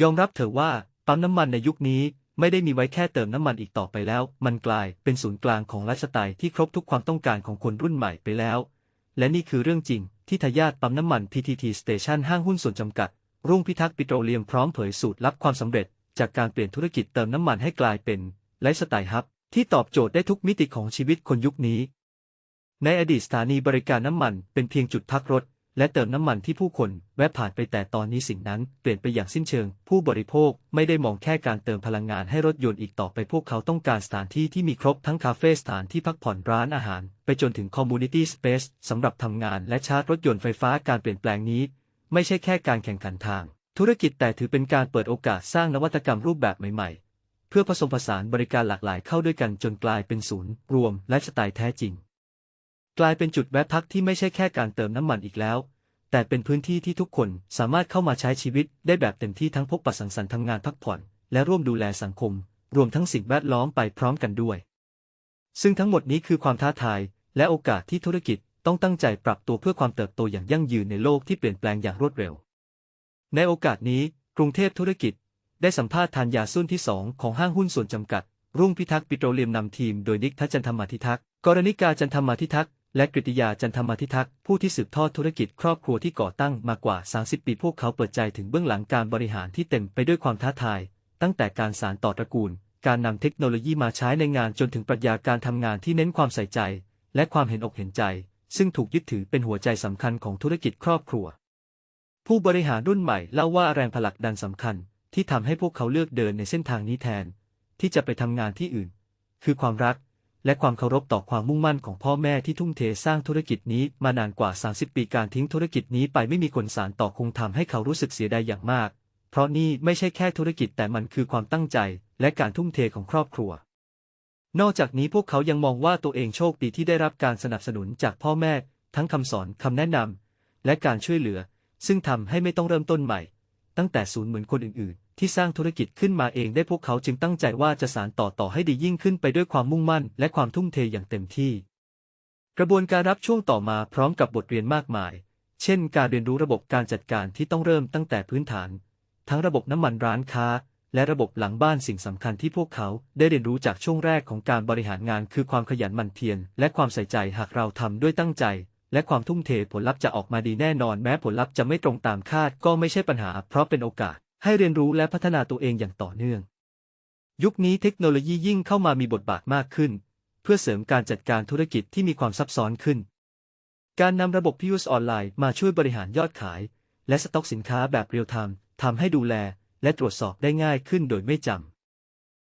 ยอมรับเถอะว่าปั๊มน้ำมันในยุคนี้ไม่ได้มีไว้แค่เติมน้ำมันอีกต่อไปแล้ว มันกลายเป็นศูนย์กลางของไลฟ์สไตล์ที่ครบทุกความต้องการของคนรุ่นใหม่ไปแล้ว และนี่คือเรื่องจริงที่ทายาทปั๊มน้ำมัน PTT Station ห้างหุ้นส่วนจำกัด รุ่งพิทักษ์ปิโตรเลียมพร้อมเผยสูตรลับความสำเร็จ จากการเปลี่ยนธุรกิจเติมน้ำมันให้กลายเป็นไลฟ์สไตล์ฮับที่ตอบโจทย์ได้ทุกมิติของชีวิตคนยุคนี้ ในอดีตสถานีบริการน้ำมันเป็นเพียงจุดพักรถ และเติมน้ำมันที่ผู้คนแวะผ่านไปแต่ตอนนี้สิ่งนั้นเปลี่ยนไปอย่างสิ้นเชิง ผู้บริโภคไม่ได้มองแค่การเติมพลังงานให้รถยนต์อีกต่อไปพวกเขาต้องการสถานที่ที่มีครบทั้งคาเฟ่สถานที่พักผ่อนร้านอาหาร ไปจนถึงคอมมูนิตี้สเปซสำหรับทำงานและชาร์จรถยนต์ไฟฟ้าการเปลี่ยนแปลงนี้ ไม่ใช่แค่การแข่งขันทาง ธุรกิจแต่ถือเป็นการเปิดโอกาสสร้างนวัตกรรมรูปแบบใหม่ ๆ เพื่อผสมผสานบริการหลากหลายเข้าด้วยกันจนกลายเป็นศูนย์ รวมและสไตล์แท้จริง กลายเป็นจุดแวะพักที่ไม่ใช่แค่การเติมน้ำมันอีกแล้ว แต่เป็นพื้นที่ที่ทุกคนสามารถเข้ามาใช้ชีวิตได้แบบเต็มที่ทั้งพบปะสังสรรค์ทำงานพักผ่อน และร่วมดูแลสังคม รวมทั้งสิ่งแวดล้อมไปพร้อมกันด้วย ซึ่งทั้งหมดนี้คือความท้าทาย และโอกาสที่ธุรกิจต้องตั้งใจปรับตัวเพื่อความเติบโตอย่างยั่งยืนในโลกที่เปลี่ยนแปลงอย่างรวดเร็ว ในโอกาสนี้ กรุงเทพธุรกิจ ได้สัมภาษณ์ทานยาซุ่นที่ 2 ของห้างหุ้นส่วนจำกัด รุ่งพิทักษ์ปิโตรเลียมนำทีมโดยนิกทัชจันทมธิทักษ์กรณิกาจันทมธิทักษ์ และกฤติยาจันทมธิทักษ์ผู้ที่สืบทอดธุรกิจครอบครัวที่ก่อตั้งมากว่า 30 ปีพวกเขาเปิดใจถึงเบื้องหลังการบริหารที่เต็มไปด้วยความท้าทาย ตั้งแต่การสานต่อตระกูล การนำเทคโนโลยีมาใช้ในงานจนถึงปรัชญาการทำงานที่เน้นความใส่ใจ และความเห็นอกเห็นใจ ซึ่งถูกยึดถือเป็นหัวใจสำคัญของธุรกิจครอบครัว ผู้บริหารรุ่นใหม่เล่าว่าแรงผลักดันสำคัญ ที่ทำให้พวกเขาเลือกเดินในเส้นทางนี้แทน ที่จะไปทำงานที่อื่น คือความรัก และความเคารพต่อความมุ่งมั่นของพ่อแม่ที่ทุ่มเทสร้างธุรกิจนี้มานานกว่า 30 ปีการทิ้งธุรกิจนี้ไปไม่มีคนสานต่อคงทำให้เขารู้สึกเสียดายอย่างมาก เพราะนี่ไม่ใช่แค่ธุรกิจแต่มันคือความตั้งใจ และการทุ่มเทของครอบครัว นอกจากนี้พวกเขายังมองว่าตัวเองโชคดีที่ได้รับการสนับสนุนจากพ่อแม่ ทั้งคำสอนคำแนะนำและการช่วยเหลือ ซึ่งทำให้ไม่ต้องเริ่มต้นใหม่ ตั้งแต่ศูนย์เหมือนคนอื่น ที่สร้างธุรกิจขึ้นมาเองได้พวกเขาจึงตั้งใจว่าจะสานต่อต่อให้ดียิ่งขึ้นไปด้วยความมุ่งมั่น และความทุ่มเทอย่างเต็มที่ กระบวนการรับช่วงต่อมาพร้อมกับบทเรียนมากมาย เช่น การเรียนรู้ระบบการจัดการที่ต้องเริ่มตั้งแต่พื้นฐาน ทั้งระบบน้ำมันร้านค้า และระบบหลังบ้านสิ่งสำคัญที่พวกเขาได้เรียนรู้จากช่วงแรกของการบริหารงาน คือความขยันหมั่นเพียรและความใส่ใจหากเราทำด้วยตั้งใจและความทุ่มเทผลลัพธ์จะออกมาดีแน่นอนแม้ผลลัพธ์จะไม่ตรงตามคาดก็ไม่ใช่ปัญหา เพราะเป็นโอกาส ให้เรียนรู้และพัฒนาตัวเองอย่างต่อเนื่อง ยุคนี้เทคโนโลยียิ่งเข้ามามีบทบาทมากขึ้น เพื่อเสริมการจัดการธุรกิจที่มีความซับซ้อนขึ้น การนำระบบ POS ออนไลน์มาช่วยบริหารยอดขาย และสต็อกสินค้าแบบเรียลไทม์ทำให้ดูแลและตรวจสอบได้ง่ายขึ้นโดยไม่จำ